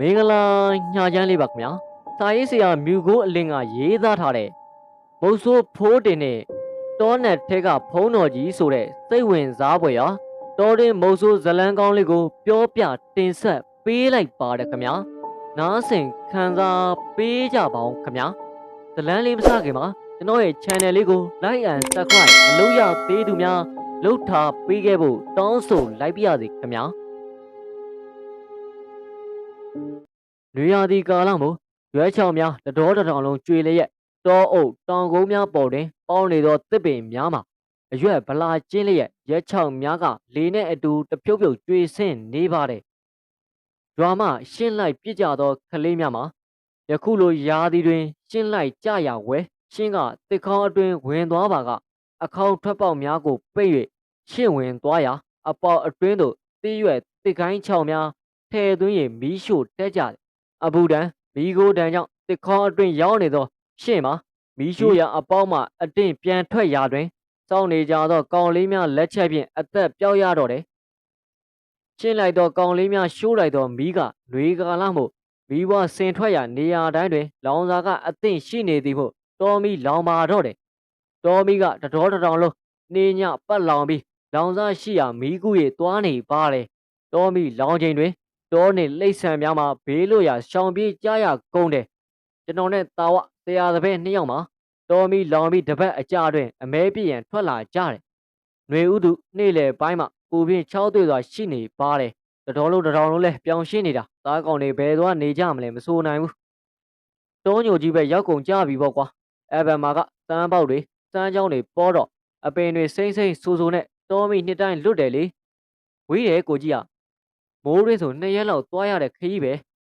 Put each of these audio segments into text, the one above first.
မင်္ဂလာညာချမ်းလေးပါခင်ဗျာစာရေးဆရာမြူကိုအလင်းကရေးသားထားတဲ့မုတ်ဆိုးဖိုးတင်နဲ့တောနက်ထဲကဖုံးတော်ကြီးဆိုတဲ့စိတ်ဝင်စားဖွယ်ရာတောတွင်မုတ်ဆိုးဇလန်းကောင်းလေးကို ပြောပြတင်ဆက်ပေးလိုက်ပါတယ်ခင်ဗျာနားဆင်ခံစားပေးကြပါအောင်ခင်ဗျာဇလန်းလေးမစခင်မှာကျွန်တော်ရဲ့ channel လေးကို like and subscribe မလုပ်ရသေးသူများလုပ်ထားပေးခဲ့ဖို့တောင်းဆိုလိုက်ပါရစေခင်ဗျာ နွေရာသီကာလမို့ရွဲချောင်များတတော်တစ်ထောင်လုံးကျွေလျက်တောအုပ်တောင်ကုန်းများပေါ်တွင်ပေါနေသောတစ်ပင်များမှာအရွက်ဗလာကျင်းလျက်ရဲချောင်များကလေနဲ့အတူတပြုတ်ပြုတ်ကျွေဆင်းနေပါတယ်။ရွာမှရှင်းလိုက်ပြစ်ကြသောကလေးများမှာယခုလိုရာသီတွင်ရှင်းလိုက်ကြရဝဲရှင်းကတစ်ခေါင်းအတွင်ဝင်သွားပါကအခေါင်းထွက်ပေါက်များကိုပိတ်၍ရှင်းဝင်သွားရာအပေါက်အတွင်းသို့တီးရွက်တစ်ခိုင်းချောင်များထဲသွင်း၍မီးရှို့တက်ကြတယ် အဘူဒံမီးကိုတန်ကြောင့်တစ်ခေါအတွင်ရောက်နေသောရှင့်မှာမီးရှို့ရာအပေါင်းမှအတင်းပြန်ထွက်ရာတွင်စောင့်နေကြသောကောင်လေးများလက်ချက်ဖြင့်အသက်ပြောက်ရတော့တယ်။ရှင်းလိုက်သောကောင်လေးများရှိုးလိုက်သောမီးကလွေကာလမှုမီးဘွားဆင်ထွက်ရာနေရာတိုင်းတွင် လောင်စာကအသင့်ရှိနေသည်ဟုတော်မီလောင်ပါတော့တယ်။တော်မီကတတော်တစ်တောင်လုံးနေညပတ်လောင်ပြီးလောင်စာရှိရာမီးကူ၍တွားနေပါတယ်။တော်မီလောင်ချိန်တွင် တောနှင့်လိပ်ဆန်များမှာဘေးလို့ရရှောင်ပြေးကြရကုန်တယ်ကျွန်တော်နဲ့တာဝဆရာသပည့်နှစ်ယောက်မှာတော်မီလောင်ပြီးတပတ်အကြတွင်အမဲပြည့်ရန်ထွက်လာကြတယ်ຫນွေဥတုနေ့လေပိုင်းမှာပူပြင်းချောင်းတွေ့စွာရှိနေပါတယ်တတော်လုံးတတော်လုံးလဲပြောင်းရှင်းနေတာသားကောင်တွေဘယ်သွားနေကြမလဲမစိုးနိုင်ဘူးတုံးညိုကြီးပဲရောက်ကုန်ကြပြီပေါ့ကွာအဲ့ဘက်မှာကစမ်းပေါက်တွေစမ်းကြောင်းတွေပေါ်တော့အပင်တွေစိမ့်စိမ့်ဆူဆူနဲ့တော်မီနှစ်တိုင်းလွတ်တယ်လေဝေးတယ်ကိုကြီးက မိုးတွင်းဆိုနှစ်ရက်လောက်သွားရတဲ့ခရီးပဲ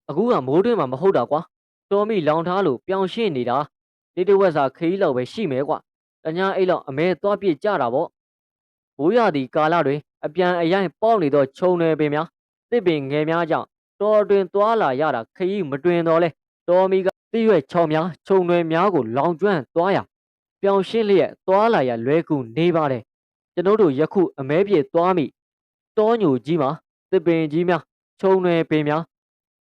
အခုကမိုးတွင်းမှာမဟုတ်တာကွာတော်မိလောင်ထားလို့ပြောင်းရှင်းနေတာတိတဝက်စာခရီးလောက်ပဲရှိမယ်ကွာတညာအိတ်လောက်အမဲသွားပြစ်ကြတာပေါ့ဘိုးရသည်ကာလတွင်အပြန်အရိုင်ပေါက်နေသောခြုံနယ်ပင်များတစ်ပင်ငယ်များကြောင့်တော်တွင်သွားလာရတာခရီးမတွင်တော့လဲတော်မီကတိရွက်ချောင်းများခြုံနယ်များကိုလောင်ကျွမ်းသွားရပြောင်းရှင်းလျက်သွားလာရလွဲကူနေပါတယ်ကျွန်တို့တို့ယခုအမဲပြေသွားမိတောညိုကြီးမှာ သစ်ပင်ကြီးများခြုံနယ်ပင်များ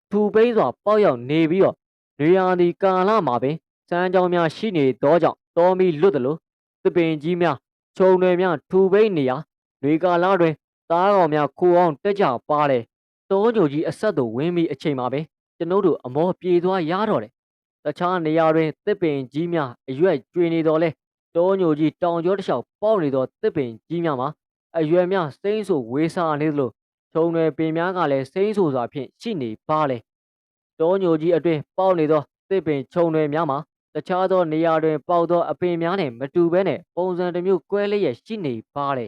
ထူပိန်းစွာပေါက်ရောက်နေပြီးတော့နေရာဒီကာလမှာပင်စမ်းကြောင်းများရှိနေသောကြောင့်တော်မီလွတ်တယ်လို့သစ်ပင်ကြီးများခြုံနယ်များထူပိန်းနေရာနေကာလတွင်သားကောင်များခိုအောင်တက်ကြပါတယ်တောညိုကြီးအဆက်သို့ဝင်းပြီးအချိန်မှာပင်ကျွန်ုပ်တို့အမောပြေသွားရတော့တယ်တခြားနေရာတွင်သစ်ပင်ကြီးများအရွက်ကျွေနေတော်လဲတောညိုကြီးတောင်ကျောတစ်လျှောက်ပေါက်နေသောသစ်ပင်ကြီးများမှာအရွယ်များစိမ့်ဆိုဝေးစားနေသလို ခြုံနယ်ပင်များကလည်းစိမ့်ဆူစွာဖြင့်ရှိနေပါလေတောညိုကြီးအတွင်ပေါက်နေသောသစ်ပင်ခြုံနယ်များမှာတခြားသောနေရာတွင် ပေါက်သောအပင်များနှင့်မတူဘဲနဲ့ပုံစံတစ်မျိုးကွဲလျက်ရှိနေပါလေ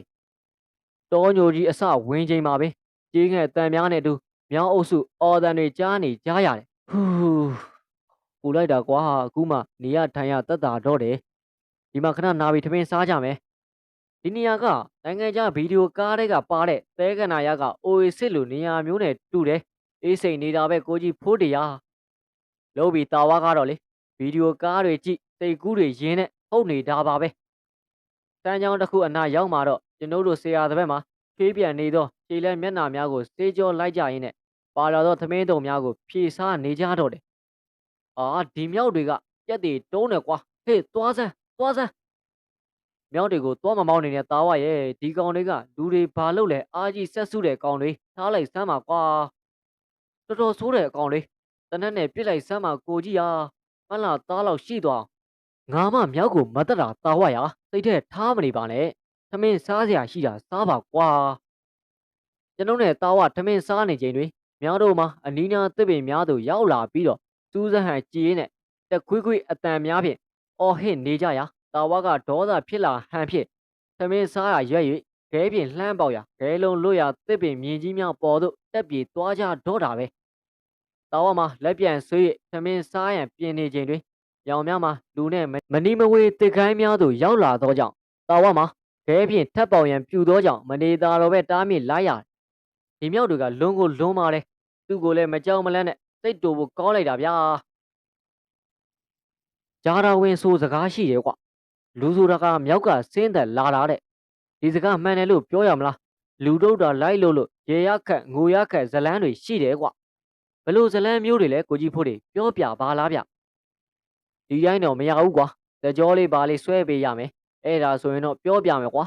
တောညိုကြီးအစဝင်းချိန်မှာပင်ကြီးငယ်တန်များနဲ့အတူမြောင်းအုပ်စုအော်တန်တွေကြားနေကြရတယ်ဟူးပူလိုက်တာကွာအခုမှနေရထိုင်ရတက်တာတော့တယ်ဒီမှာခဏနာပြီးထမင်းစားကြမယ် ဒီနေရာကနိုင်ငံခြားဗီဒီယိုကားတွေကပါတဲ့သဲကနာရက Oasis လိုနေရာမျိုးနဲ့တူတယ်အေးစိန်နေတာပဲကိုကြီးဖိုးတရားလို့ပြီးတာဝါကတော့လေဗီဒီယိုကားတွေကြည့်စိတ်ကူးတွေရင်းနဲ့ဟုတ်နေတာပါပဲတန်းချောင်းတစ်ခုအနာရောက်မှာတော့ကျွန်တို့တို့ဆရာတစ်ဘက်မှာဖြေးပြန်နေသောခြေလက်မျက်နှာများကိုစေးကြောလိုက်ကြရင်းနဲ့ပါလာသောသမင်းတုံများကိုဖြေစားနေကြတော့တယ်အာဒီမြောက်တွေကပြက်တွေတုံးတယ်ကွာဟေးသွားစမ်းသွားစမ်း မြောင်းတွေကိုသွားမမောင်းနေတဲ့သားဝရဲ့ဒီကောင်တွေကလူတွေဘာလုပ်လဲအားကြီးဆက်စုတဲ့ကောင်တွေထားလိုက်စမ်းပါကွာတော်တော်ဆိုးတဲ့အကောင်တွေတနက်နဲ့ပြစ်လိုက်စမ်းပါကိုကြီးဟာမလားသားလောက်ရှိသွားငါမမြောက်ကိုမတက်တာသားဝရစိတ်ထဲထားမနေပါနဲ့သမင်းစားစရာရှိတာစားပါကွာကျွန်တော်နဲ့သားဝသမင်းစားနေချိန်တွင်မြောင်းတို့မှာအနီးနားသစ်ပင်များသို့ရောက်လာပြီးတော့စူးစမ်းဟန်ကြည်ရင်နဲ့တခွေးခွေးအတန်များဖြင့်အော်ဟစ်နေကြရာ တာဝါကဒေါသဖြစ်လာဟန်ဖြစ်သမင်းစားရရွက်၍ခဲပြင်လှမ်းပေါက်ရာခဲလုံးလွတ်ရာတစ်ပင်မြင်ကြီးများပေါ်သို့တက်ပြေသွားကြတော့တာပဲတာဝါမှာလက်ပြန်ဆွေး၍သမင်းစားရန်ပြင်နေချိန်တွင်ရောင်များမှာလူနဲ့မနီမဝေတစ်ခိုင်းများသို့ရောက်လာသောကြောင့်တာဝါမှာခဲဖြင့်ထပ်ပေါက်ရန်ပြူသောကြောင့်မနေသာတော့ပဲတားမြစ်လိုက်ရတယ်ဒီမြောက်တွေကလွန်းကိုလွန်းပါတယ်သူ့ကိုလည်းမကြောက်မလန့်နဲ့စိတ်တူဖို့ကောင်းလိုက်တာဗျာဂျာရာဝင်ဆိုစကားရှိတယ်ကွ လူဆိုတာကမြောက်ကဆင်းသက်လာတာတဲ့ဒီစကားမှန်တယ်လို့ပြောရမလားလူတို့တာလိုက်လို့လို့ရေရခတ်ငိုရခတ်ဇလန်းတွေရှိတယ်ကွဘလို့ဇလန်းမျိုးတွေလဲကိုကြီးဖို့တွေပြောပြပါလားဗျဒီတိုင်းတော့မရဘူးကွာတကြောလေးပါလေးဆွဲပေးရမယ်အဲ့ဒါဆိုရင်တော့ပြောပြမယ်ကွာ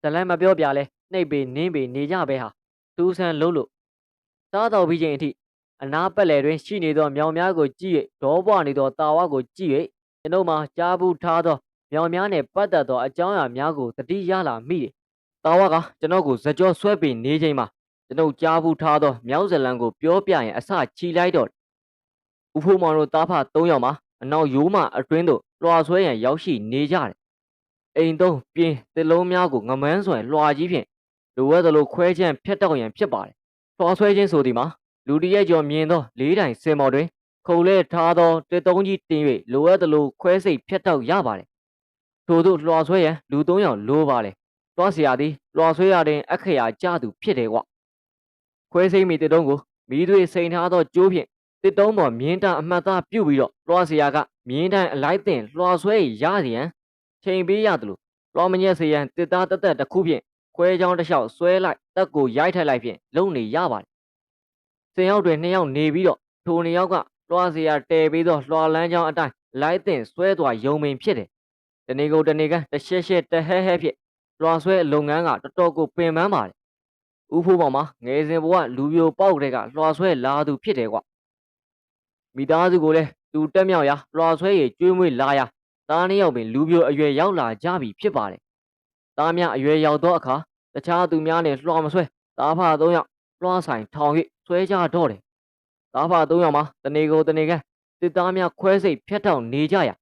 ဇလန်းမပြောပြလဲနှိပ်ပေနင်းပေနေကြပဲဟာတူးဆန်းလုံးလို့စားတော်ပြီးချိန်အထိအနာပက်လေတွင်ရှိနေသောမြောင်များကိုကြည့်၍ဒေါပွားနေသောတာဝါကိုကြည့်၍ကျွန်ုပ်မှာကြားဘူးထားသော မြောင်များနှင့်ပတ်သက်သောအကြောင်းအရာများကိုသတိရလာမိတယ်တာဝါကကျွန်တော်ကိုဇကြောဆွဲပေနေချိန်မှာကျွန်ုပ်ကြားဘူးထားသောမြောက်ဇလန်ကိုပြောပြရင်အစချီလိုက်တော့ဦးဖိုးမောင်တို့တားဖ၃ယောက်မှာအနောက်ရိုးမှအတွင်းသို့လွှာဆွဲရန်ရောက်ရှိနေကြတယ်အိမ်သုံးပြင်းတစ်လုံးများကိုငမန်းဆွဲလွှာကြီးဖြင့်လိုအပ်သလိုခွဲချမ်းဖျက်တောက်ရန်ဖြစ်ပါတယ်လွှာဆွဲခြင်းဆိုသည်မှာလူတရက်ကျော်မြင်သောလေးတိုင်စင်မော်တွင်ခုံလဲထားသောတစ်သုံးကြီးတင်၍လိုအပ်သလိုခွဲစိတ်ဖျက်တောက်ရပါတယ် ထို့သို့လွှာဆွဲရန်လူ၃ယောက်လိုပါလေ။သွားစရာသည်လွှာဆွဲရတဲ့အက္ခရာကြသူဖြစ်တယ်ကွ။ခွဲစိမ့်မိတစ်တုံးကိုမိသွေးစိန်ထားသောကြိုးဖြင့်တစ်တုံးပေါ်မြင်းတအမှတ်သားပြုတ်ပြီးတော့လွှာစရာကမြင်းတိုင်းအလိုက်တင်လွှာဆွဲရစီရန်ချိန်ပေးရသလိုလွှာမညက်စီရန်တစ်သားတသက်တစ်ခုဖြင့်ခွဲချောင်းတစ်လျှောက်ဆွဲလိုက်တက်ကိုရိုက်ထက်လိုက်ဖြင့်လုံနေရပါတယ်။စင်ရောက်တွင်နှစ်ယောက်နေပြီးတော့ထိုနှစ်ယောက်ကလွှာစရာတဲပြီးသောလွှာလန်းချောင်းအတိုင်းလိုက်တင်ဆွဲသွားယုံပင်ဖြစ်တယ် တနေကုန်တနေကန်တရှက်ရှက်တဟဲဟဲဖြစ်လွှာဆွဲလုပ်ငန်းကတော်တော်ကိုပင်ပန်းပါတယ်ဦးဖိုးပေါင်မှာငယ်စဉ်ဘဝလူပြိုပေါက်တဲ့ကလွှာဆွဲလာသူဖြစ်တယ်ကွမိသားစုကိုလည်းသူတက်မြောက်ရာလွှာဆွဲရကျွေးမွေးလာရာသားနှစ်ယောက်ပင်လူပြိုအရွယ်ရောက်လာကြပြီဖြစ်ပါတယ်သားများအရွယ်ရောက်သောအခါတခြားသူများနဲ့လွှာမဆွဲသားဖသုံးယောက်လွှာဆိုင်ထောင်၍ဆွဲကြတော့တယ်သားဖသုံးယောက်မှာတနေကိုတနေကန်တစ်သားများခွဲစိတ်ဖျက်ထောင်နေကြရာ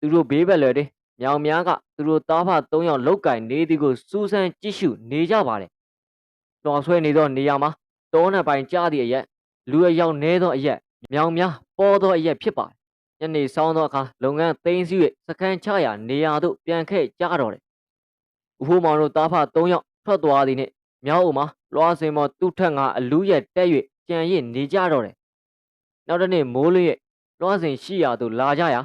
သူတို့ဘေးဘက်လွယ်တဲ့ မြောင်များကသူတို့သားဖသုံးယောက်လောက်ကင်နေသည်ကိုစူးစမ်းကြည့်ရှုနေကြပါတယ်။လွှာဆွဲနေသောနေရာမှာတောနှံပိုင်ကြားသည့်အရက်လူအယောက်နဲသောအရက်မြောင်များပေါ်သောအရက်ဖြစ်ပါတယ်။ညနေဆောင်သောအခါလုပ်ငန်းသိမ်းဆည်း၍စခန်းချရာနေရာသို့ပြန်ခဲ့ကြတော့တယ်။ဦးဖိုးမောင်တို့သားဖသုံးယောက်ထွက်သွားသည်နှင့်မြောက်အုံမှာလွှာစင်မော်သူ့ထက်ငါအလူးရက်တက်၍ကြံရစ်နေကြတော့တယ်။နောက်တစ်နေ့မိုးလင်း၍လွှာစင်ရှိရာသို့လာကြရာ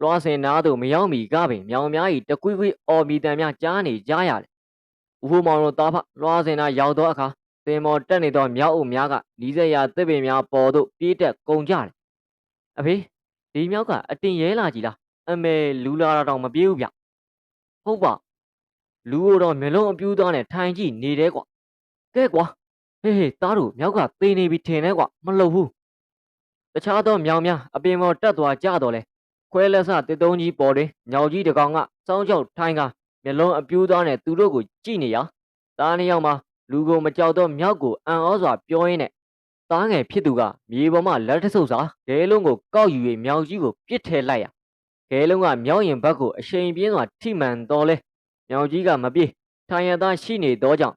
လွှားစင်နားသို့မရောက်မီကပင်မြောင်များ၏တကွိကွိအော်မီတန်များကြားနေကြရတယ်။ဦးဖိုးမောင်တို့သားဖလွှားစင်နာရောက်သောအခါစင်မော်တက်နေသောမြောက်အုပ်များကနီးစက်ရာတစ်ပင်များပေါ်သို့ပြေးတက်ကုန်ကြတယ်။အဖေဒီမြောက်ကအတင်ရဲလာကြီးလားအမေလူလာတော့မပြေးဘူးဗျ။ဟုတ်ပါလူတော့မျိုးလုံးအပြူးသားနဲ့ထိုင်ကြည့်နေတယ်ကွာ။ကဲကွာဟေးဟေးသားတို့မြောက်ကသေနေပြီထင်တယ်ကွာမလှုပ်ဘူး။တခြားသောမြောင်များအပင်ပေါ်တက်သွားကြတော့လဲ ခွဲလက်စတစ်တုံးကြီးပေါ်တွင်ညောင်ကြီးတကောင်ကစောင်းကြောက်ထိုင်းကမျက်လုံးအပြူးသားနဲ့သူတို့ကိုကြည့်နေရာသားနှစ်ယောက်မှာလူကိုမကြောက်တော့မြောက်ကိုအံ့ဩစွာပြောရင်းနဲ့သားငယ်ဖြစ်သူကမြေပေါ်မှလက်တဆုပ်စာဂဲလုံးကိုကောက်ယူ၍မြောင်ကြီးကိုပြစ်ထည့်လိုက်ရာဂဲလုံးကမြောက်ရင်ဘက်ကိုအရှိန်ပြင်းစွာထိမှန်တော်လဲမြောင်ကြီးကမပြေးထိုင်ရသားရှိနေသောကြောင့်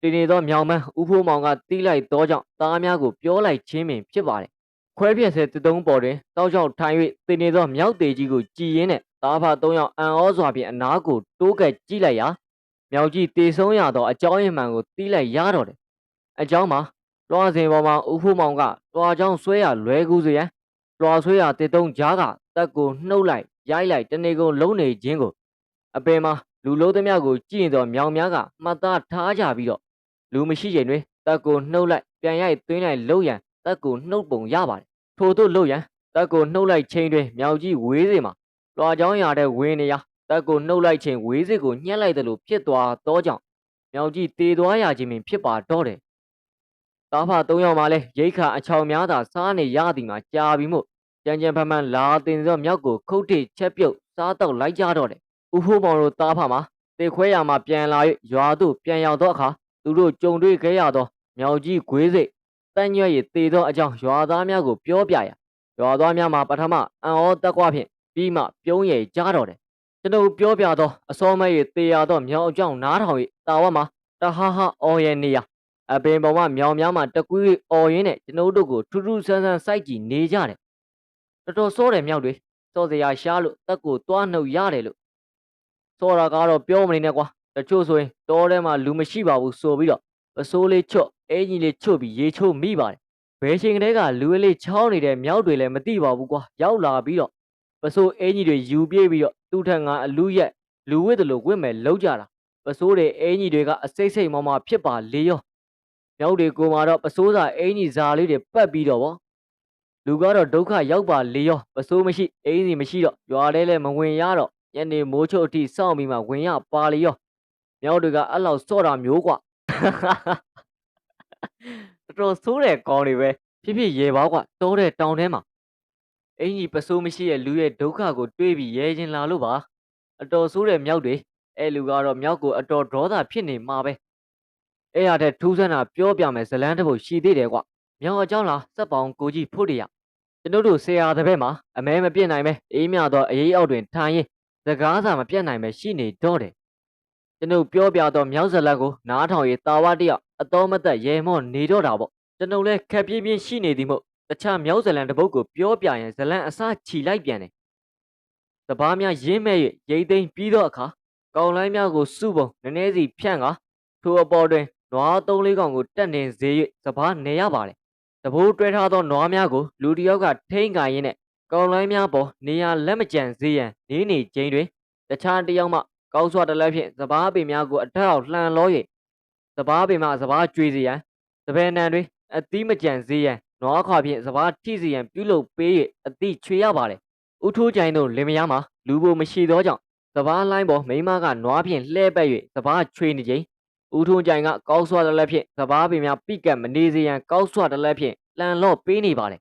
တည်နေသောမြောင်မန်းဥဖိုးမောင်ကတီးလိုက်သောကြောင့်သားများကိုပြောလိုက်ခြင်းပင်ဖြစ်ပါတယ် ခွဲပြက်ဆဲတတုံးပေါ်တွင်တောက်ချောက်ထိုင်၍တင်နေသောမြောက်သေးကြီးကိုကြည်ရင်းနဲ့သားဖာသုံးယောက်အံ့ဩစွာဖြင့်အနားကိုတိုးကပ်ကြည့်လိုက်ရာမြောက်ကြီးတေဆုံးရသောအကြောင်းရင်းမှန်ကိုတီးလိုက်ရတော့တယ်။အကြောင်းမှာလွှာစဉ်ပေါ်မှာဦးဖိုးမောင်ကလွှာချောင်းဆွဲရလွဲကူးစရန်လွှာဆွဲရတစ်တုံးကြားကတက်ကိုနှုတ်လိုက်ရိုက်လိုက်တနေကုန်လုံးနေခြင်းကိုအပင်မှာလူလုံးသမျှကိုကြည့်ရင်တော့မြောင်များကမှတ်သားထားကြပြီးတော့လူမရှိချိန်တွင်တက်ကိုနှုတ်လိုက်ပြန်ရိုက်သွင်းလိုက်လှုပ်ရန် တက်ကိုနှုတ်ပုံရပါတယ်ထို့သို့လှုပ်ရန်တက်ကိုနှုတ်လိုက်ချိန်တွင်မြောက်ကြီးဝေးစေမှာလွှာချောင်းရတဲ့ဝင်းနေရာတက်ကိုနှုတ်လိုက်ချိန်ဝေးစေကိုညှက်လိုက်တယ်လို့ဖြစ်သွားတော့ကြောင့်မြောက်ကြီးတေသွားရခြင်းပင်ဖြစ်ပါတော့တယ်သားဖသုံးယောက်မှလည်းရိတ်ခါအချောင်များသာစားနေရသည်မှာကြာပြီမို့ကြံကြံဖန်ဖန်လာတင်သောမြောက်ကိုခုတ်ထိချက်ပြုတ်စားတော့လိုက်ကြတော့တယ်ဥဖိုးမောင်တို့သားဖမှာတေခွဲရမှာပြန်လာ၍ရွာသို့ပြန်ရောက်သောအခါသူတို့ကြုံတွေ့ခဲ့ရသောမြောက်ကြီးခွေးစိတ် တန်ရွက်ရည်တေသောအကြောင်းရွာသားများကိုပြောပြရာရွာသားများမှာပထမအံ့ဩတက်ကွာဖြင့်ပြီးမှပြုံးရည်ကြားတော်တယ်ကျွန်ုပ်ပြောပြသောအစောမဲရည်တေရသောမြောင်အကြောင်းနားထောင်၍တာဝတ်မှာတဟာဟာအော်ရနေရအပင်ပေါ်မှာမြောင်များမှာတကွီးအော်ရင်းနဲ့ကျွန်ုပ်တို့ကိုထူးထူးဆန်းဆန်းစိုက်ကြည့်နေကြတယ်တော်တော်စောတယ်မြောက်တွေစောစရာရှားလို့တက်ကိုတွားနှုတ်ရတယ်လို့စောတာကတော့ပြောမနေနဲ့ကွာတချို့ဆိုရင်တောထဲမှာလူမရှိပါဘူးဆိုပြီးတော့ ပစိုးလေးချွတ်အင်ကြီးလေးချွတ်ပြီးရေချိုးမိပါတယ်ဘယ်ချိန်ကလေးကလူအလေးချောင်းနေတဲ့မြောက်တွေလည်းမသိပါဘူးကွာရောက်လာပြီးတော့ပစိုးအင်ကြီးတွေယူပြေးပြီးတော့သူ့ထက်ငါအလူရက်လူဝစ်တယ်လို့ဝစ်မယ်လောက်ကြတာပစိုးတွေအင်ကြီးတွေကအစိမ့်စိမ့်မမဖြစ်ပါလေရောမြောက်တွေကိုမှတော့ပစိုးစာအင်ကြီးဇာလေးတွေပတ်ပြီးတော့ဗော လူကတော့ဒုက္ခရောက်ပါလေရောပစိုးမရှိအိမ်စီမရှိတော့ရွာထဲလည်းမဝင်ရတော့ညနေမိုးချုပ်အထိစောင့်ပြီးမှဝင်ရပါလေရောမြောက်တွေကအဲ့လောက်စော့တာမျိုးกว่า တော်တော်ဆိုးတဲ့ကောင်းတွေပဲဖြစ်ဖြစ်ရေပါကွာတောတဲ့တောင်ထဲမှာအင်ကြီးပစိုးမရှိရဲ့လူရဲ့ဒုက္ခကိုတွေးပြီးရဲချင်းလာလို့ပါအတော်ဆိုးတဲ့မြောက်တွေအဲ့လူကတော့မြောက်ကိုအတော်ဒေါသဖြစ်နေမှာပဲအဲ့ရတဲ့ထူးဆန်းတာပြောပြမယ်ဇလန်းတစ်ပုဒ်ရှိသေးတယ်ကွာမြောက်အကြောင်းလားစက်ပေါင်ကိုကြီးဖို့တရကျွန်တို့တို့ဆရာတစ်ပည့်မှာအမဲမပြစ်နိုင်ပဲအေးမြတော့အေးအောက်တွင်ထိုင်ရင်စကားစာမပြတ်နိုင်ပဲရှိနေတော့တယ် ကျွန်ုပ်ပြောပြတော့မြောက်ဇလန်းကိုနားထောင်ရတာဝတရအတော်မသက်ရဲမော့နေတော့တာပေါ့ကျွန်ုပ်လည်းခက်ပြင်းပြင်းရှိနေသည်မို့တခြားမြောက်ဇလန်တစ်ပုတ်ကိုပြောပြရင်ဇလန်အစချီလိုက်ပြန်တယ်။တပားများရင်းမဲ့၍ရိတ်သိမ်းပြီးတော့အခါကောင်လိုင်းများကိုစုပုံနည်းနည်းစီဖြန့်ကာထိုအပေါ်တွင်နွားသုံးလေးကောင်ကိုတက်နေစေ၍စပားနေရပါတယ်။တဘိုးတွဲထားသောနွားများကိုလူတစ်ယောက်ကထိန်းကာရင်းနဲ့ကောင်လိုင်းများပေါ်နေရာလက်မကျန်စေရန်နေနေချင်းတွင်တခြားတစ်ယောက်မှ ကောက်ဆွတလက်ဖြင့်စပားပင်များကိုအထက်အောင်လှန်လော၍စပားပင်မှစပားကျွေစေရန်တပယ်နံတွင်အသီးမကြံစေရန်နွားခွာဖြင့်စပားထိစီရန်ပြုလုပ်ပေး၍အသည့်ချွေရပါတယ်။ဥထိုးကြိုင်တို့လင်မယားမှာလူပိုမရှိသောကြောင့်စပားလိုင်းပေါ်မိမကနွားဖြင့်လှဲပက်၍စပားချွေနေခြင်းဥထိုးကြိုင်ကကောက်ဆွတလက်ဖြင့်စပားပင်များပိကတ်မနေစေရန်ကောက်ဆွတလက်ဖြင့်လှန်လော့ပေးနေပါတယ်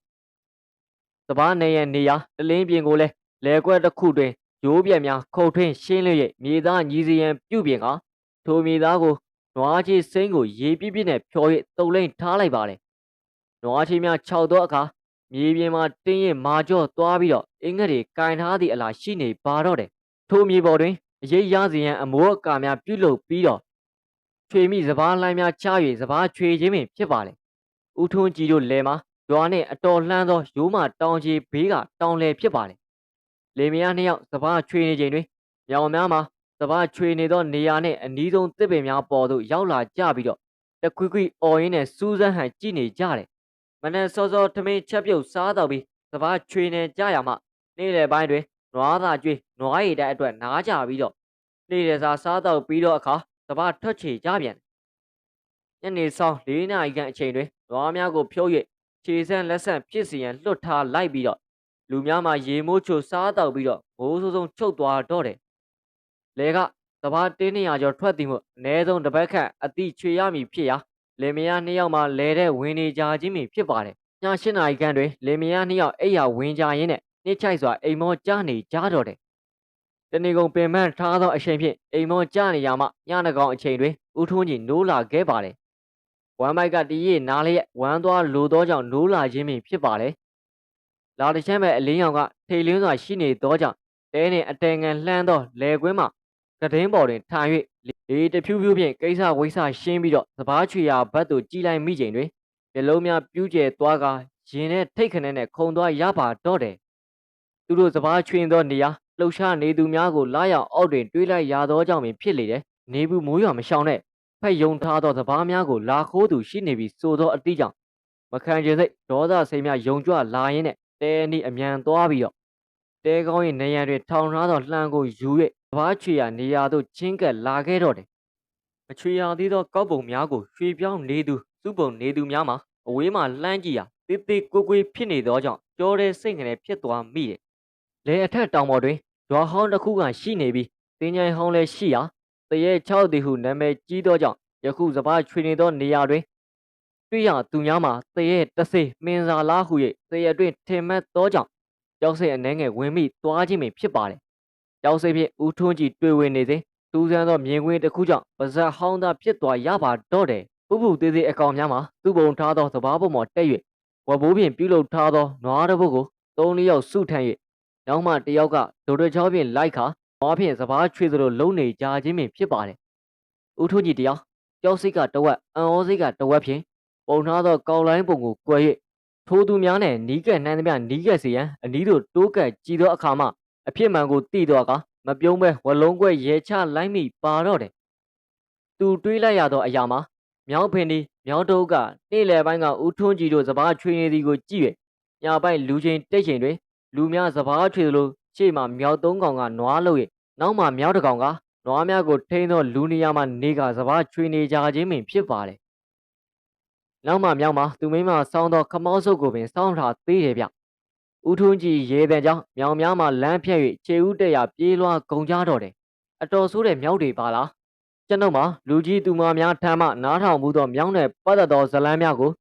။စပားနေရန်နေရာတလင်းပြင်ကိုလည်းလဲကွက်တစ်ခုတွင် ရိုးပြက်များခုတ်ထွင်းရှင်းလျက်မြေသားညီစီရန်ပြုပြင်ကထိုမြေသားကိုနွားချေစိမ့်ကိုရေပြည့်ပြည့်နဲ့ဖြော်၍တုံလိမ့်ထားလိုက်ပါတယ်။နွားချေများခြောက်သောအခါမြေပြင်မှာတင်းရင်မာကြော့သွားပြီးတော့အင်္ဂတ်တွေကင်ထားသည့်အလားရှိနေပါတော့တယ်။ထိုမြေပေါ်တွင်အရေးရစီရန်အမိုးအကာများပြုလုပ်ပြီးတော့ချွေမိစပားလိုင်းများချ၍စပားချွေခြင်းပင်ဖြစ်ပါလေ။ဦးထွန်းကြီးတို့လယ်မှာရွာနှင့်အတော်လှမ်းသောရိုးမတောင်ကြီးဘေးကတောင်လယ်ဖြစ်ပါလေ။ လေမယားနှစ်ယောက်စပားချွေနေချိန်တွင်မြောင်များမှာစပားချွေနေသောနေရာနှင့်အနီးဆုံးတစ်ပင်များပေါ်သို့ရောက်လာကြပြီးတော့တခွိခွိအော်ရင်းနဲ့စူးစမ်းဟန်ကြည့်နေကြတယ်။မနက်စောစောထမင်းချက်ပြုတ်စားတော့ပြီးစပားချွေနေကြရမှနေ့လယ်ပိုင်းတွင်နွားသာကျွေးနွားရည်တဲ့အတွက်နားကြပြီးတော့နေ့လယ်စာစားတော့ပြီးတော့အခါစပားထွက်ချေကြပြန်တယ်။ညနေဆောင်၄နာရီခန့်အချိန်တွင်နွားများကိုဖြုတ်၍ခြေဆန်းလက်ဆန့်ဖြစ်စီရန်လွတ်ထားလိုက်ပြီးတော့ လူများမှာရေမိုးချိုစားတော့ပြီးတော့မိုးဆိုးဆုံးချုပ်သွားတော့တယ်။လေကစပားတင်းနေရကျော်ထွက်သည်မို့အ ਨੇ ဆုံးတစ်ပတ်ခန့်အတိချွေရမည်ဖြစ်ရာလင်မယားနှစ်ယောက်မှလဲတဲ့ဝင်နေကြခြင်းပင်ဖြစ်ပါတယ်။ည၈နာရီခန့်တွင်လင်မယားနှစ်ယောက်အိယာဝင်ကြရင်းနဲ့နှိမ့်ချိုက်စွာအိမ်မောကြားနေကြတော့တယ်။တနေကုန်ပင်ပန်းထားသောအချိန်ဖြင့်အိမ်မောကြားနေရမှညနေကောင်အချိန်တွင်ဦးထွန်းကြီးနိုးလာခဲ့ပါတယ်။ဝမ်းမိုက်ကတရေနားလျက်ဝမ်းသွားလိုသောကြောင့်နိုးလာခြင်းပင်ဖြစ်ပါတယ်။ လာတချမ်းမဲ့အလင်းရောင်ကထိတ်လင်းစွာရှိနေသောကြောင့်တဲနှင့်အတဲငန်လှမ်းသောလယ်ကွင်းမှာကဒင်းပေါ်တွင်ထိုင်၍လေတဖြူးဖြူးဖြင့်ကိစ္စဝိစ္စရှင်းပြီးတော့စပားချွေရာဘတ်သို့ကြည်လိုက်မိချိန်တွင်မျက်လုံးများပြူးကျဲသွားကာရင်နဲ့ထိတ်ခနဲနဲ့ခုံသွားရပါတော့တယ်သူတို့စပားချွင်သောနေရာလှုပ်ရှားနေသူများကိုလာရောက်အောက်တွင်တွေးလိုက်ရသောကြောင့်ပင်ဖြစ်လေတယ်နေဘူးမိုးရွာမရှောင်နဲ့ဖက်ယုံထားသောစပားများကိုလာခိုးသူရှိနေပြီဆိုသောအတိကြောင့်မခံချင်စိတ်ဒေါသစိတ်များယုံကြွလာရင်းနဲ့ တဲနီအမြန်သွားပြီးတော့တဲကောင်းရဲ့နေရန်တွင်ထောင်ထားသောလှမ်းကိုယူ၍စပားချွေရာနေရာသို့ချင်းကပ်လာခဲ့တော့တယ်မချွေရသေးသောကောက်ပုံများကိုရွှေပြောင်းနေသူစုပုံနေသူများမှာအဝေးမှလှမ်းကြည့်ရာတေးသေးကိုကိုဖြစ်နေသောကြောင့်ကြောတဲ့စိတ်ငယ်ဖြစ်သွားမိတယ်။လေအထက်တောင်ပေါ်တွင်ရွာဟောင်းတစ်ခုကရှိနေပြီးတင်းချိုင်ဟောင်းလည်းရှိရာတရေ6တီဟုနာမည်ကြီးသောကြောင့်ယခုစပားချွေနေသောနေရာတွင် တွေ့ရသူများမှာတရေတဆေးမင်းစာလားဟု၍တရေတွင်ထင်မှတ်သောကြောင့်ကြောက်စိတ်အနှဲငယ်ဝင်မိသွားခြင်းပင်ဖြစ်ပါတယ်။ကြောက်စိတ်ဖြင့်ဦးထွန်းကြည်တွေ့ဝင်နေစဉ်တူးဆန်းသောမြင်ကွင်းတစ်ခုကြောင့်ပါဇက်ဟောင်းသားဖြစ်သွားရပါတော့တယ်။ပူပူသေးသေးအကောင်များမှာသူ့ပုံထားသောစပားပုံပေါ်တက်၍ဝဘိုးဖြင့်ပြုလုပ်ထားသောနွားတစ်ပုတ်ကိုသုံးလေးယောက်စုထမ်း၍နောက်မှတစ်ယောက်ကဒိုဒချောဖြင့်လိုက်ခါနွားဖြင့်စပားချွေသလိုလုံနေကြခြင်းပင်ဖြစ်ပါတယ်။ဦးထွန်းကြည်တရားကြောက်စိတ်ကတဝက်အံဩစိတ်ကတဝက်ဖြင့် ပုံထားသောကောက်လိုင်းပုံကိုကွယ်၍ထိုသူများနှင့်နီးကပ်နှမ်းသမျှနီးကပ်စေရန်အနီးသို့တိုးကပ်ကြည်သောအခါမှအဖြစ်မှန်ကိုသိသောအခါမပြုံးပဲဝလုံးကွက်ရဲချလိုက်မိပါတော့တယ်။သူတွေးလိုက်ရသောအရာမှာမြောင်းဖင်ဒီမြောင်းတုပ်ကနေ့လယ်ပိုင်းကဦးထွန်းကြည်တို့စပားချွေနေသည်ကိုကြည့်၍ညာပိုက်လူချင်းတိတ်ချိန်တွင်လူများစပားချွေသလိုရှေ့မှမြောက်သုံးကောင်ကနွားလို့၍နောက်မှမြောက်တစ်ကောင်ကနွားများကိုထိန်းသောလူနေရာမှနေကစပားချွေနေကြခြင်းပင်ဖြစ်ပါတယ် နောက်မှမြောက်မှသူမိမဆောင်းသောခမောက်စုပ်ကိုပင်စောင်းထားသေးတယ်ဗျဦးထွန်းကြည်ရေတံကြောင့်မြောင်များမှလမ်းဖြတ်၍ခြေဦးတက်ရပြေးလွှားကုန်ကြတော့တယ်အတော်ဆိုးတဲ့မြောက်တွေပါလားကျွန်ုပ်မှာလူကြီးသူမများထမ်းမှနားထောင်မှုသောမြောင်းတဲ့ပတ်သက်သောဇလန်းများကို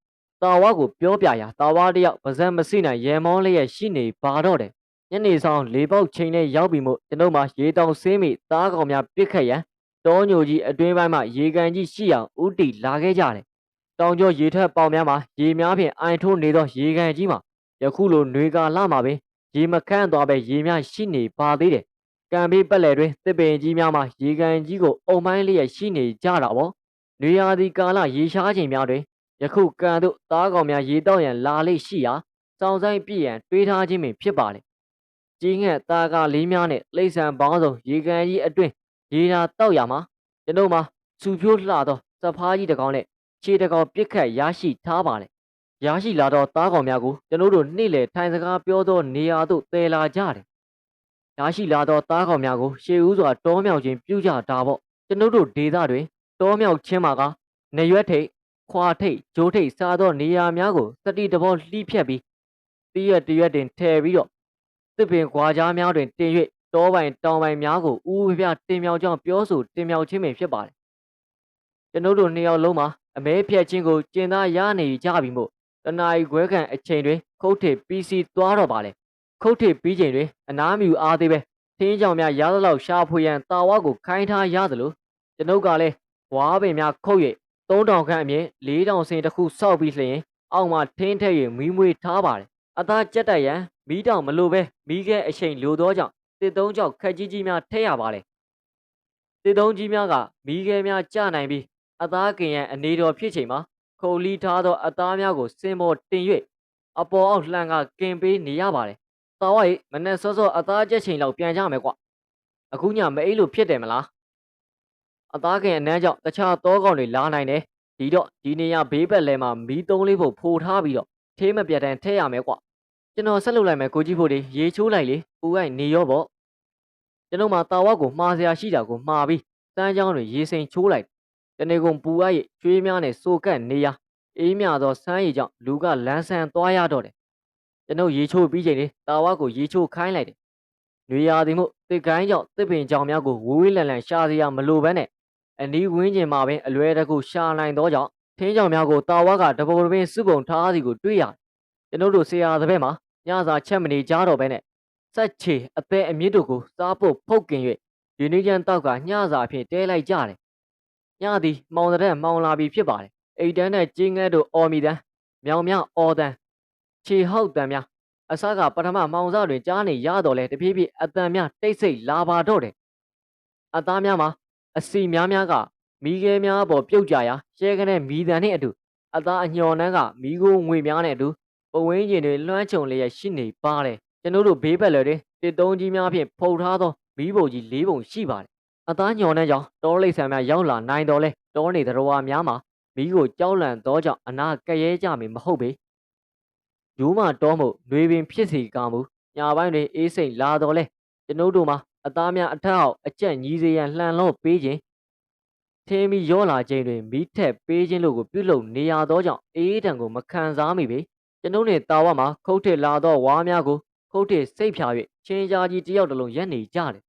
တာဝါကိုပြောပြရာတာဝါတယောက်ပါဇက်မစိနိုင်ရေမောလျက်ရှိနေပါတော့တယ်ညနေဆောင်လေပေါက်ချိန်နဲ့ရောက်ပြီမို့ကျွန်ုပ်မှာရေတောင်ဆင်းမိသားကောင်များပြစ်ခတ်ရန်တောညိုကြီးအတွင်းပိုင်းမှရေကန်ကြီးရှိအောင်ဥတီလာခဲ့ကြတယ် တောင်ကျော်ရေထက်ပေါင်များမှာရေများဖြင့်အိုင်ထိုးနေသောရေကန်ကြီးမှာယခုလိုຫນွေကာလမှာပင်ရေမခန့်သွားပဲရေများရှိနေပါသေးတယ်ကံဘေးပက်လယ်တွင်တစ်ပင်ကြီးများမှာရေကန်ကြီးကိုအုံပိုင်းလျက်ရှိနေကြတာပေါ့။နွေရာသီကာလရေရှားချိန်များတွင်ယခုကံတို့သားကောင်များရေတောက်ရန်လာလေရှိရာစောင်းဆိုင်ပြည့်ရန်တွေးထားခြင်းပင်ဖြစ်ပါလေ။ကြီးငှက်သားကလေးများနှင့်လိမ့်ဆန်ပေါင်းစုံရေကန်ကြီးအတွင်းရေသာတောက်ရမှာကျွန်ုပ်မှာစူဖြိုးလှသောစဖားကြီးတစ်ကောင်နဲ့ ခြေတစ်ကောင်ပြစ်ခတ်ရရှိထားပါလေ။ရရှိလာသောသားကောင်များကိုကျွန်ုပ်တို့နေ့လယ်ထိုင်စကားပြောသောနေရာသို့တည်လာကြတယ်ရရှိလာသောသားကောင်များကိုရှေးဦးစွာတောမြောက်ခြင်းပြုကြတာပေါ့ကျွန်ုပ်တို့ဒေသတွင်တောမြောက်ခြင်းမှာကနေရွက်ထိတ်ခွာထိတ်ဂျိုးထိတ်စားသောနေရာများကိုစတိတဘောလှိဖြတ်ပြီးတရက်တရက်တင်ထည့်ပြီးတော့သစ်ပင်ကွာကြားများတွင်တင်၍တောပိုင်တောင်ပိုင်များကိုဥပပြတင်မြောက်ကြောင်းပြောဆိုတင်မြောက်ခြင်းပင်ဖြစ်ပါတယ်ကျွန်ုပ်တို့နှစ်ယောက်လုံးမှာ အမဲဖြတ်ခြင်းကိုကျင်သားရနေကြပြီမို့တနာ ਈ ခွဲခန့်အချိန်တွင် ခုတ်ထေ PC သွားတော့ပါလေခုတ်ထေပြီးချိန်တွင်အနားမြူအားသေးပဲထင်းကြောင်များရသလောက်ရှာဖွေရန်တာဝါကိုခိုင်းထားရသလိုကျွန်ုပ်ကလည်းဝါပင်များခုတ်၍3000ခန့်အမြင့်4000စင်တစ်ခုစောက်ပြီးလျင်အောက်မှာထင်းထည့်၍မီးမွေးထားပါတယ်အသားကြက်တက်ရန်မီးတောင်မလိုပဲမီးခဲအချိန်လိုသောကြောင့်တစ်သုံးကြောက်ခက်ကြီးကြီးများထည့်ရပါလေတစ်သုံးကြီးများကမီးခဲများကျနိုင်ပြီး အသားကင်ရန်အနေတော်ဖြစ်ချိန်မှာခုံလီထားသောအသားများကိုစင်ပေါ်တင်၍အပေါ်အောက်လှန်ကကင်ပေးနေရပါတယ်။တော်ဝိုက်မနဲ့စောစောအသားကျက်ချိန်လောက်ပြန်ကြမယ်ကွ။အခုညမအိလို့ဖြစ်တယ်မလား။အသားခင်အနှမ်းကြောင့်တခြားတောကောင်တွေလာနိုင်တယ်။ဒီတော့ဒီနေရာဘေးဘက်လဲမှာမီးသုံးလေးဖို့ဖိုထားပြီးတော့ထေးမပြတ်တန်းထဲရမယ်ကွ။ကျွန်တော်ဆက်လုပ်လိုက်မယ်ကိုကြီးဖို့တွေရေချိုးလိုက်လေပူအိုက်နေရောပေါ့။ကျွန်တော်မှတာဝက်ကိုမှားစရာရှိတာကိုမှားပြီးတန်းချောင်းတွေရေစိမ်ချိုးလိုက် တနေကုန်ပူအိုက်ကျွေးများနဲ့စိုးကတ်နေရအေးမြသောဆန်းရည်ကြောင့်လူကလန်းဆန်းသွားရတော့တယ်ကျွန်ုပ်ရေချိုးပြီးချိန်လေးတာဝါကိုရေချိုးခိုင်းလိုက်တယ်။ရွေရာသည်မို့တစ်ကိုင်းကြောင့်တစ်ပင်ကြောင်များကိုဝေးဝေးလန်လန်ရှာစရာမလိုဘဲနဲ့အနီးဝင်းကျင်မှာပင်အလွယ်တကူရှာနိုင်သောကြောင့်ထင်းကြောင်များကိုတာဝါကတပုံတပင်စုပုံထားစီကိုတွေ့ရတယ်။ကျွန်ုပ်တို့ဆရာသဘက်မှာညစာချက်မနေကြတော့ဘဲနဲ့ဆက်ချေအသေးအမြင့်တို့ကိုစားဖို့ဖုတ်กิน၍ယူနီချန်တောက်ကညစာအဖြစ်တဲလိုက်ကြတယ်။ ညသည်မောင်တဲ့မောင်လာပြီဖြစ်ပါတယ်။အိတ်တန်းနဲ့ကျင်းငဲတို့အော်မီတန်းမြောင်မြောင်အော်တန်းခြေဟောက်တံများအစကပထမမောင်စားတွင်ကြားနေရတော့လဲတဖြည်းဖြည်းအတန်များတိတ်ဆိတ်လာပါတော့တယ်အသားများမှာအစီများများကမီးခဲများပေါ်ပြုတ်ကြရာရှဲကနေမီးတန်နှင့်အတူအသားအညော်နှန်းကမီးကိုငွေများနဲ့အတူပဝင်းကျင်တွေလွှမ်းခြုံလျက်ရှိနေပါတယ်ကျွန်တို့တို့ဘေးဘက်လည်းတွင်တစ်သုံးကြီးများဖြင့်ဖုတ်ထားသောမီးပုံကြီးလေးပုံရှိပါတယ် အသားညော်နှန်းကြောင့်တောလိပ်ဆန်များရောက်လာနိုင်တော်လဲတောနေသတော်ဝါများမှာမီးကိုကြောက်လန့်သောကြောင့်အနာကရဲကြမည်မဟုတ်ပေရိုးမတော်မှုလွေပင်ဖြစ်စီကမှုညာပိုင်းတွင်အေးစိမ်လာတော်လဲကျွန်ုပ်တို့မှာအသားများအထက်အောက်အကျက်ညီစေရန်လှန်လော့ပေးခြင်းထင်းပြီးရောလာခြင်းတွင်မိထက်ပေးခြင်းတို့ကိုပြုလုပ်နေရသောကြောင့်အေးတံကိုမခံစားမိပေကျွန်ုပ်နှင့်တာဝမှာခုတ်ထစ်လာသောဝါများကိုခုတ်ထစ်စိတ်ဖြာ၍ချင်းကြားကြီးတယောက်တစ်လုံးရက်နေကြတယ်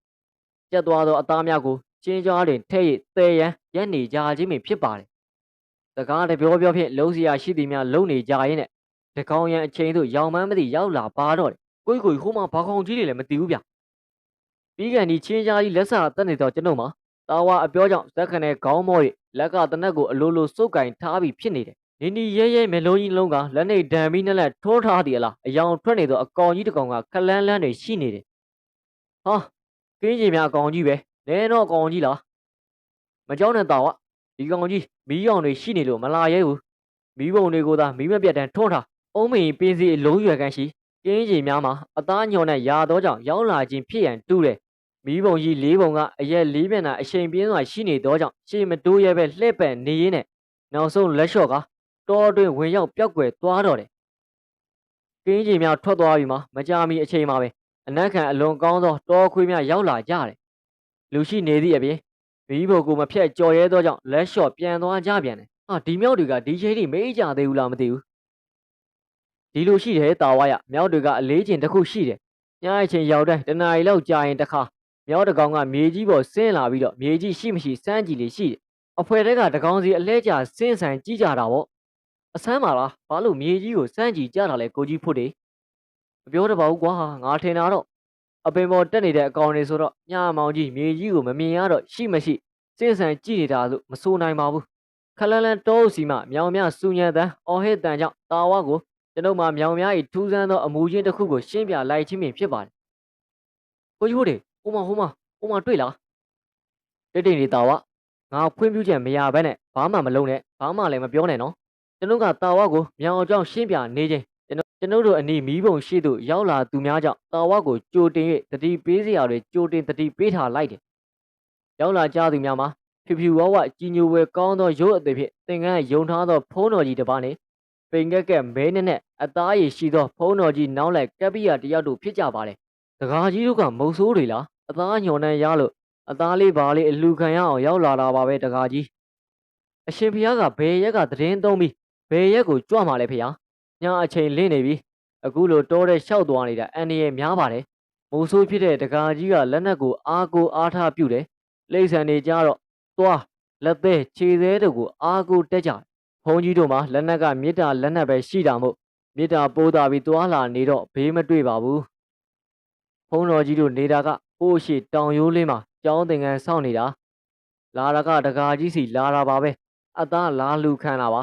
ကျက်သွားသောအသားများကိုချင်းကြားတွင်ထဲ့၍တဲရန်ရက်နေကြခြင်းပင်ဖြစ်ပါတယ်စကားတပြောပြောဖြင့်လုံးစရာရှိသည်များလုံနေကြရင်နဲ့တကောင်ရန်အချိန်သို့ရောင်မန်းမသိရောက်လာပါတော့တယ်ကိုကိုဟိုမှာဘာကောင်ကြီးတွေလည်းမသိဘူးဗျပြီးကန်ဒီချင်းကြားကြီးလက်စာတက်နေတော့ကျွန်ုပ်မှာတာဝါအပြောကြောင့်ဇက်ခနဲ့ခေါင်းမော၍လက်ကတနက်ကိုအလိုလိုစုပ်ကင်ထားပြီးဖြစ်နေတယ်နီနီရဲရဲမျက်လုံးကြီးလုံးကလက်နေဒံပြီးနဲ့လက်ထိုးထားသည်အလားအယောင်ထွက်နေသောအကောင်ကြီးတကောင်ကခလန်းလန်းတွေရှိနေတယ်ဟာ ကင်းကြီးများအကောင်ကြီးပဲနဲတော့အကောင်ကြီးလားမကြောက်နဲ့တာဝါဒီကောင်ကြီးမီးရောင်တွေရှိနေလို့မလာရဲဘူးမီးပုံတွေကိုသာမီးမပြတ်တမ်းထွန်းထားအုံးမင်းပင်းစီအလုံးရွယ်ကန်းရှိကင်းကြီးများမှာအသားညော်နဲ့ရာသောကြောင့်ရောက်လာခြင်းဖြစ်ရန်တူးတယ်မီးပုံကြီးလေးပုံကအရက်လေးမျက်နှာအချိန်ပြင်းစွာရှိနေသောကြောင့်ရှေ့မတိုးရဲပဲလှည့်ပန်နေရင်းနဲ့နောက်ဆုံးလက်လျှော့ကတောအတွင်းဝင်ရောက်ပျောက်ကွယ်သွားတော့တယ်ကင်းကြီးများထွက်သွားပြီးမှမကြာမီအချိန်မှာပဲ အနက်ခံအလွန်ကောင်းသောတောခွေးများရောက်လာကြတယ်လူရှိနေသည့်အပြင်မီးဘုံကိုမဖြတ်ကြော်ရဲသောကြောင့်လက်လျှော့ပြန်သွားကြပြန်တယ်ဟာဒီမြောက်တွေကဒီချိန်ထိမေးကြသေးဘူးလားမသိဘူးဒီလိုရှိတယ်တာဝါရမြောက်တွေကအလေးကျင်တစ်ခုရှိတယ်ညအချိန်ရောက်တိုင်းတနားရီလောက်ကြာရင်တစ်ခါမြောက်တစ်ကောင်ကမြေကြီးပေါ်ဆင်းလာပြီးတော့မြေကြီးရှိမရှိစမ်းကြည့်လေရှိတယ်အဖွဲတဲကတကောင်စီအလဲကျဆင်းဆန်ကြည့်ကြတာပေါ့အဆမ်းပါလားဘာလို့မြေကြီးကိုစမ်းကြည့်ကြတာလဲကိုကြီးဖို့တယ် မပြောတော့ပါဘူးကွာငါထင်တာတော့အပင်ပေါ်တက်နေတဲ့အကောင်တွေဆိုတော့ညမောင်ကြီးမြေကြီးကိုမမြင်ရတော့ရှိမရှိစင်းဆန်ကြည့်နေတာလို့မဆိုနိုင်ပါဘူးခလန်လန်တောအုပ်စီမှမြောင်များစူညံတန်းအော်ဟစ်တန်ကြောင့်တာဝါကိုကျွန်ုပ်မှမြောင်များ၏ထူးဆန်းသောအမူအကျင့်တစ်ခုကိုရှင်းပြလိုက်ခြင်းပင်ဖြစ်ပါတယ်ကိုကြီးဟုတ်တယ်ဟိုမှာဟိုမှာဟိုမှာတွေ့လားတိတ်တိတ်နေတာဝါငါခွင့်ပြုချက်မရဘဲနဲ့ဘာမှမလုပ်နဲ့ဘာမှလည်းမပြောနဲ့နော်ကျွန်ုပ်ကတာဝါကိုမြောင်အကြောင်းရှင်းပြနေခြင်း ကျွန်ုပ်တို့အနီးမီးပုံရှိသို့ရောက်လာသူများကြောင့်တာဝါကိုကြိုတင်၍တတိပေးစရာတွေကြိုတင်တတိပေးထားလိုက်တယ်ရောက်လာကြသူများမှာဖြူဖြူဝဝကြီးညိုဝဲကောင်းသောရုပ်အသေးဖြင့်သင်္ကန်းယုံထားသောဖုံးတော်ကြီးတစ်ပါးနှင့်ပိန်ကက်ကက်မဲနဲ့နဲ့အသားရည်ရှိသောဖုံးတော်ကြီးနောက်လိုက်ကပ်ပိယတယောက်တို့ဖြစ်ကြပါတယ်။တကားကြီးတို့ကမုတ်ဆိုးတွေလားအသားညှော်နှံရလို့အသားလေးပါလေးအလူခံရအောင်ရောက်လာတာပါပဲတကားကြီး။အရှင်ဖျားကဘယ်ရက်ကသတင်းသုံးပြီးဘယ်ရက်ကိုကြွမှာလဲဖေ။ ညာအချိန်လင်းနေပြီ။အခုလိုတောတဲ့လျှောက်သွားနေတာအန်ဒီရဲ့များပါတယ်။မုတ်ဆိုးဖြစ်တဲ့တကားကြီးကလက်နက်ကိုအားကိုအားထားပြုတယ်။လိမ့်ဆန်နေကြတော့သွားလက်သေးခြေသေးတို့ကိုအားကိုတက်ကြဘုံကြီးတို့မှာလက်နက်ကမေတ္တာလက်နက်ပဲရှိတာမို့မေတ္တာပိုးတာပြီးသွားလာနေတော့ဘေးမတွေ့ပါဘူးဘုံတော်ကြီးတို့နေတာကပိုးရှိတောင်ရိုးလေးမှာကြောင်းသင်္ကန်းစောင့်နေတာလာတာကတကာကြီးစီလာတာပါပဲအသားလာလူခံတာပါ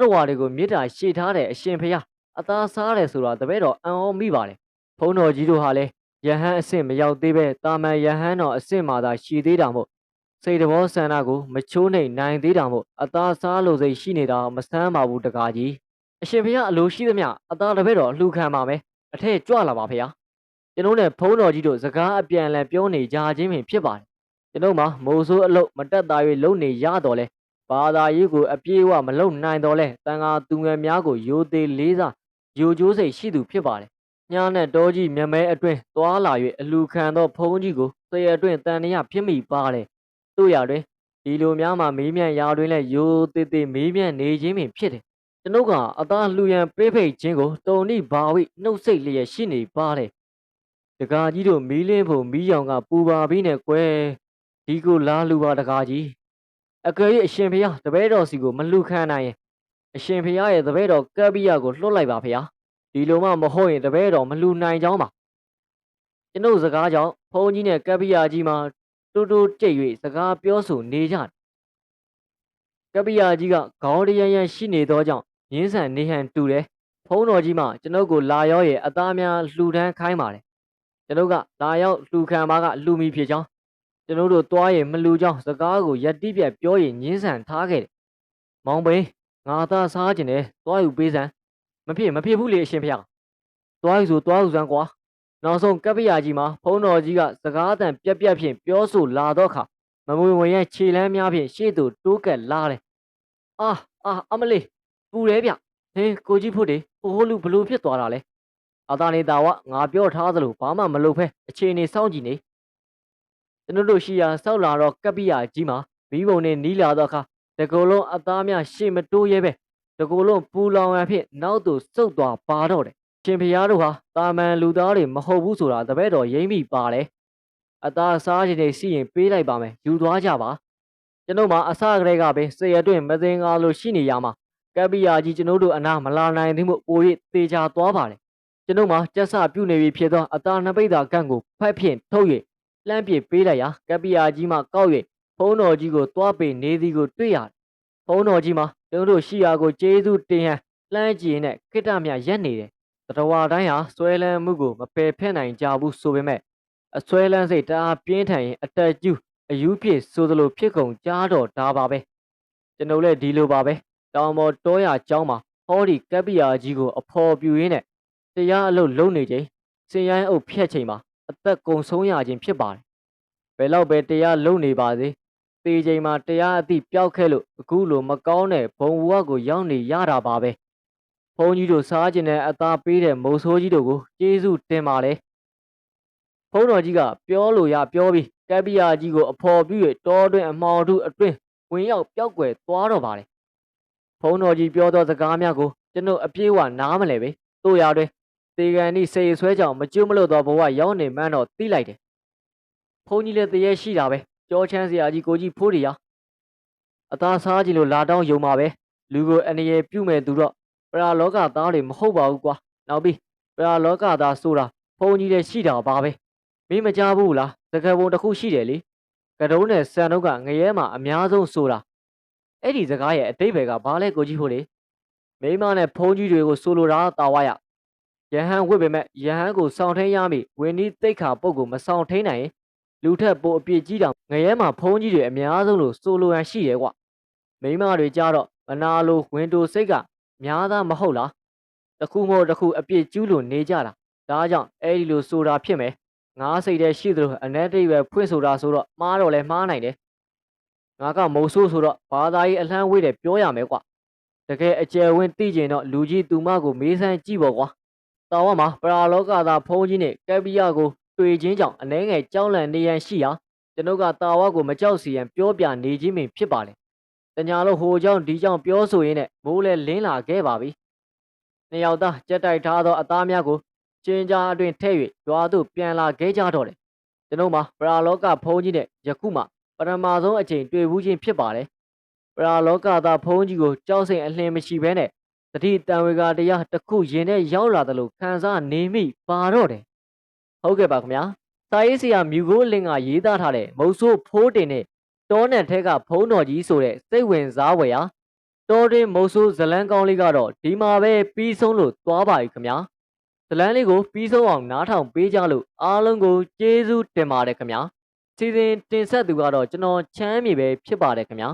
တရဝါတွေကိုမေတ္တာရှေ့ထားတဲ့အရှင်ဖျားအသားစားတယ်ဆိုတာတပည့်တော်အံ့ဩမိပါတယ်ဘုံတော်ကြီးတို့ဟာလည်းယဟန်အဆင့်မရောက်သေးပဲတာမန်ယဟန်တော်အဆင့်မှာသာရှိသေးတာမို့စိတ်တော်ဆန္ဒကိုမချိုးနှိမ်နိုင်သေးတာမို့အသားစားလို့စိတ်ရှိနေတာမဆန်းပါဘူးတကားကြီးအရှင်ဖျားအလိုရှိသမျှအသားတစ်ပည့်တော်လှူခံပါမယ်အထက်ကြွလာပါဖျားကျွန်တော်နဲ့ဖုံးတော်ကြီးတို့စကားအပြန်အလှန်ပြောနေကြခြင်းပင်ဖြစ်ပါတယ်ကျွန်တော်မှာမိုးဆိုးအလုတ်မတက်တာ၍လုံနေရတော့လဲ ဘာသာရေးကိုအပြေးအဝမလုံနိုင်တော့လဲတန်ဃာသူငယ်များကိုယိုသေးလေးစားယိုကျိုးစိတ်ရှိသူဖြစ်ပါတယ်ညာနဲ့တောကြီးမြမဲအတွင်းသွားလာ၍အလူခံသောဖုံးကြီးကိုသေအတွင်းတန်ရဖြစ်မိပါတယ်တို့ရတွင်ဒီလိုများမှမေးမြန်းရာတွင်လည်းယိုသေးသေးမေးမြန်းနေခြင်းပင်ဖြစ်တယ်ကျွန်ုပ်ကအသားလှူရန်ပေးဖိတ်ခြင်းကိုတုံနိဘာဝိနှုတ်ဆက်လျက်ရှိနေပါတယ်တကားကြီးတို့မီးလင်းဖို့မီးရောင်ကပူပါပြီးနဲ့ကွယ်ဒီကိုလာလူပါတကားကြီး အကယ်၍အရှင်ဖျားတပည့်တော်စီကိုမလှူခံနိုင်ရင်အရှင်ဖျားရဲ့တပည့်တော်ကပ္ပိယကိုလွှတ်လိုက်ပါဖျားဒီလိုမှမဟုတ်ရင်တပည့်တော်မလှူနိုင်ကြောင်းပါကျွန်ုပ်စကားကြောင့်ဘုန်းကြီးနဲ့ကပ္ပိယကြီးမှာတူတူကြိတ်၍စကားပြောဆိုနေကြတယ်ကပ္ပိယကြီးကခေါင်းတရရန်ရှိနေသောကြောင့်ရင်းဆန်နေဟန်တူတယ်ဖုံးတော်ကြီးမှကျွန်ုပ်ကိုလာရောက်ရဲ့အသားများလှူဒန်းခိုင်းပါတယ်ကျွန်ုပ်ကလာရောက်လှူခံပါကလှူမိဖြစ်ကြောင်း ကျွန်ုပ်တို့သွားရင်မလှူကြောင်းစကားကိုယက်တိပြက်ပြောရင်ညင်းဆန်ထားခဲ့တယ်မောင်ပိန်ငါသားစားကျင်တယ်သွားယူပေးစမ်းမဖြစ်မဖြစ်ဘူးလေအရှင်ဖေ။သွားယူဆိုသွားယူစမ်းကွာ။နောက်ဆုံးကပ္ပိယကြီးမှာဖုံးတော်ကြီးကစကားအတန်ပြက်ပြက်ဖြင့်ပြောဆိုလာတော့ခါမမွေဝင်ရဲ့ခြေလမ်းများဖြင့်ရှေ့သို့တိုးကပ်လာတယ်။အာအာအမလေးပူတယ်ဗျ။ဟင်းကိုကြီးဖို့တေဟိုဟိုလူဘလို့ဖြစ်သွားတာလဲ။အသာနေတာဝငါပြောထားသလိုဘာမှမလုပ်ဖဲအခြေအနေစောင့်ကြည့်နေ။ ကျွန်တော်တို့ရှိရာဆောက်လာတော့ကပ္ပိယကြီးမှာဘီးပုံနဲ့နီးလာတော့ခါတကူလုံးအသားများရှေ့မတိုးရဲပဲတကူလုံးပူလောင်ရန်ဖြင့်နောက်သို့စုပ်သွားပါတော့တယ်ရှင်ဖျားတို့ဟာတာမန်လူသားတွေမဟုတ်ဘူးဆိုတာတပည့်တော်ရိမ့်မိပါတယ်အသားစားခြင်းတွေစီရင်ပေးလိုက်ပါမယ်ယူသွားကြပါကျွန်ုပ်မှာအစကတည်းကပဲစေရတွင်မသိငါလိုရှိနေရမှာကပ္ပိယာကြီးကျွန်ုပ်တို့အနာမလာနိုင်သေးမှုပို၍တေချာသွားပါတယ်ကျွန်ုပ်မှာကျက်ဆပြုနေပြီဖြစ်သောအသားနှစ်ပိတ်သာကန့်ကိုဖက်ဖြင့်ထုတ်၍ လှမ်းပစ်ပေးလိုက်ရာကပ္ပိယာကြီးမှကောက်၍ဖုံးတော်ကြီးကိုတွားပေနေသည်ကိုတွေ့ရတယ်ဖုံးတော်ကြီးမှာကျွန်တို့ရှိရာကိုကျေးဇူးတင်ရန်လှမ်းကြည့်နဲ့ခိတ္တမြရက်နေတယ်တတော်ဝါတိုင်းဟာဆွဲလန်းမှုကိုမပယ်ဖက်နိုင်ကြဘူးဆိုပေမဲ့အဆွဲလန်းစိတ်တအားပြင်းထန်ရင်အတက်ကျူးအယူဖြစ်ဆိုသလိုဖြစ်ကုန်ကြတော့ဒါပါပဲကျွန်ုပ်လည်းဒီလိုပါပဲတောင်ပေါ်တောရကျောင်းမှာဟောဒီကပ္ပိယာကြီးကိုအဖော်ပြူရင်းနဲ့တရားအလုပ်လုပ်နေချိန်စင်ရိုင်းအုပ်ဖြတ်ချိန်မှာ အသက်ကုန်ဆုံးရခြင်းဖြစ်ပါတယ်ဘယ်တော့ပဲတရားလုပ်နေပါစေသေချိန်မှာတရားအသည့်ပျောက်ခဲ့လို့အခုလိုမကောင်းတဲ့ဘုံဘဝကိုရောက်နေရတာပါပဲဘုန်းကြီးတို့စားခြင်းနဲ့အသားပေးတဲ့မိုးဆိုးကြီးတို့ကိုကျေးဇူးတင်ပါလေဘုန်းတော်ကြီးကပြောလို့ရပြောပြီးကပ္ပိယကြီးကိုအဖော်ပြု၍တောတွင်အမော်ထုအတွင်းဝဝင်ရောက်ပျောက်ကွယ်သွားတော့ပါတယ်ဖုံးတော်ကြီးပြောသောစကားများကိုကျွန်ုပ်အပြေးအဝနားမလဲပဲတို့ရတွင် တေကန်ဤစေဆွဲကြောင့်မကျွတ်မလို့သောဘဝရောက်နေမှန်းတော့သိလိုက်တယ်ဖုံးကြီးလည်းတရေရှိတာပဲကြောချမ်းစရာကြီးကိုကြီးဖိုးရီယာအသာစားကြည့်လို့လာတောင်းယုံပါပဲလူကိုအနေရပြုမဲ့သူတော့ပရာလောကသားတွေမဟုတ်ပါဘူးကွာနောက်ပြီးပရာလောကသားဆိုတာဖုံးကြီးလည်းရှိတာပါပဲမင်းမကြားဘူးလားစကားပုံတစ်ခုရှိတယ်လေကတုံးနဲ့ဆန်တို့ကငရဲမှာအများဆုံးဆိုတာအဲ့ဒီစကားရဲ့အတိတ်ဘယ်ကဘာလဲကိုကြီးဖို့လေမိမနဲ့ဖုံးကြီးတွေကိုဆိုလိုတာတာဝါရ ယဟန်ဝစ်ပေမဲ့ယဟန်ကိုစောင့်ထိန်ရမိဝင်းဒီတိတ်ခါပုတ်ကိုမဆောင်ထိန်နိုင်ရင်လူထက်ပိုအပြစ်ကြီးတောင်ငရဲမှာဖုံးကြီးတွေအများဆုံးလို့ဆိုလိုရန်ရှိရဲကွမိမတွေကြတော့မနာလိုဝင်တိုစိတ်ကများသားမဟုတ်လားတစ်ခုမဟုတ်တစ်ခုအပြစ်ကျူးလို့နေကြတာဒါကြောင့်အဲ့ဒီလိုဆိုတာဖြစ်မယ်ငါစိတ်ထဲရှိသလိုအ내တိတ်ပဲဖွင့်ဆိုတာဆိုတော့မှားတော့လဲမှားနိုင်တယ်ငါကမုံဆိုးဆိုတော့ဘာသာရေးအလှမ်းဝေးတယ်ပြောရမယ်ကွတကယ်အကျယ်ဝင်းသိကျင်တော့လူကြီးသူမကိုမေးဆန်းကြည့်ပေါ့ကွာ တာဝမှာပရာလောကသားဖုံးကြီးနဲ့ကက်ပီယာကိုတွေ့ချင်းကြောင့်အနှဲငယ်ကြောက်လန့်နေရန်ရှိရာကျွန်ုပ်ကတာဝကိုမကြောက်စီရန်ပြောပြနေခြင်းပင်ဖြစ်ပါလေတညာလို့ဟိုကြောင့်ဒီကြောင့်ပြောဆိုရင်းနဲ့မိုးလဲလင်းလာခဲ့ပါပြီနှစ်ယောက်သားကြက်တိုက်ထားသောအသားများကိုကျင်းကြားအတွင်ထဲ့၍ရွာသို့ပြန်လာခဲ့ကြတော့တယ်ကျွန်ုပ်မှာပရာလောကဖုံးကြီးနဲ့ယခုမှပထမဆုံးအချိန်တွေ့ဘူးချင်းဖြစ်ပါတယ်ပရာလောကသားဖုံးကြီးကိုကြောက်စိမ်အလင်းမရှိဘဲနဲ့ တတိတံဝေကတရားတစ်ခုရင်ထဲရောက်လာတယ်လို့ခံစားနေမိပါတော့တယ်ဟုတ်ကဲ့ပါခင်ဗျာစာရေးဆရာမြူကိုလင်ကရေးသားထားတဲ့မုတ်ဆိုးဖိုးတင်နဲ့တောနန်ထဲကဖုံးတော်ကြီးဆိုတဲ့စိတ်ဝင်စားဝယ်ရာတော်တွင်မုတ်ဆိုးဇလန်းကောင်းလေးကတော့ဒီမှာပဲပြီးဆုံးလို့သွားပါပြီခင်ဗျာဇလန်းလေးကိုပြီးဆုံးအောင်နားထောင်ပေးကြလို့အားလုံးကိုကျေးဇူးတင်ပါတယ်ခင်ဗျာစီစဉ်တင်ဆက်သူကတော့ကျွန်တော်ချမ်းမြေပဲဖြစ်ပါတယ်ခင်ဗျာ